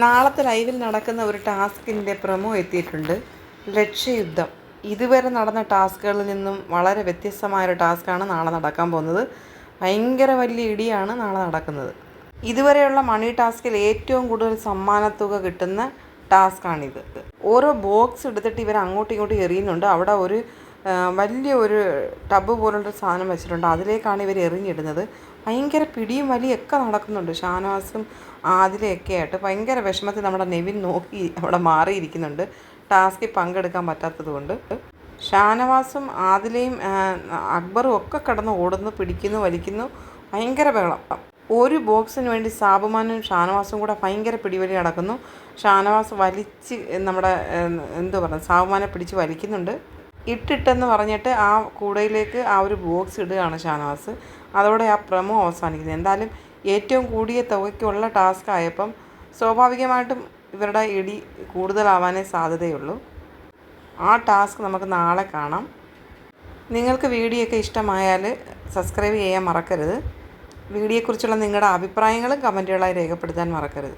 നാളത്തെ ലൈവിൽ നടക്കുന്ന ഒരു ടാസ്കിന്റെ പ്രമോ എത്തിയിട്ടുണ്ട്. ലക്ഷ്യയുദ്ധം. ഇതുവരെ നടന്ന ടാസ്കുകളിൽ നിന്നും വളരെ വ്യത്യസ്തമായ ഒരു ടാസ്ക്കാണ് നാളെ നടക്കാൻ പോകുന്നത്. ഭയങ്കര വലിയ ഇടിയാണ് നാളെ നടക്കുന്നത്. ഇതുവരെയുള്ള മണി ടാസ്കിൽ ഏറ്റവും കൂടുതൽ സമ്മാനത്തുക കിട്ടുന്ന ടാസ്ക്കാണിത് ഓരോ ബോക്സ് എടുത്തിട്ട് ഇവർ അങ്ങോട്ടും ഇങ്ങോട്ടും എറിയുന്നുണ്ട്. അവിടെ ഒരു വലിയ ഒരു ടബ് പോലുള്ളൊരു സാധനം വെച്ചിട്ടുണ്ട്. അതിലേക്കാണ് ഇവർ എറിഞ്ഞിടുന്നത്. ഭയങ്കര പിടിയും വലിയൊക്കെ നടക്കുന്നുണ്ട്. ഷാനവാസും ആദിലയൊക്കെ ആയിട്ട് ഭയങ്കര വിഷമത്തിൽ നമ്മുടെ നെവിൻ നോക്കി അവിടെ മാറിയിരിക്കുന്നുണ്ട്. ടാസ്കിൽ പങ്കെടുക്കാൻ പറ്റാത്തതുകൊണ്ട്. ഷാനവാസും ആദിലയും അക്ബറും ഒക്കെ കിടന്ന് ഓടുന്നു പിടിക്കുന്നു വലിക്കുന്നു. ഭയങ്കര ബഹളം. ഒരു ബോക്സിന് വേണ്ടി സാബുമാനും ഷാനവാസും കൂടെ ഭയങ്കര പിടിവലി നടക്കുന്നു. ഷാനവാസ് വലിച്ച് നമ്മുടെ എന്തോ പറയുക സാബുമാനെ പിടിച്ച് വലിക്കുന്നുണ്ട്. ഇട്ടിട്ടെന്ന് പറഞ്ഞിട്ട് ആ കൂടയിലേക്ക് ആ ഒരു ബോക്സ് ഇടുകയാണ് ഷാനവാസ്. അതോടെ ആ പ്രമോ അവസാനിക്കുന്നത് എന്തായാലും ഏറ്റവും കൂടിയ തുകയ്ക്കുള്ള ടാസ്ക് ആയപ്പം സ്വാഭാവികമായിട്ടും ഇവരുടെ ഇടി കൂടുതലാവാനേ സാധ്യതയുള്ളൂ. ആ ടാസ്ക് നമുക്ക് നാളെ കാണാം. നിങ്ങൾക്ക് വീഡിയോ ഒക്കെ ഇഷ്ടമായാൽ സബ്സ്ക്രൈബ് ചെയ്യാൻ മറക്കരുത്. വീഡിയോയെക്കുറിച്ചുള്ള നിങ്ങളുടെ അഭിപ്രായങ്ങളും കമന്റുകളായി രേഖപ്പെടുത്താൻ മറക്കരുത്.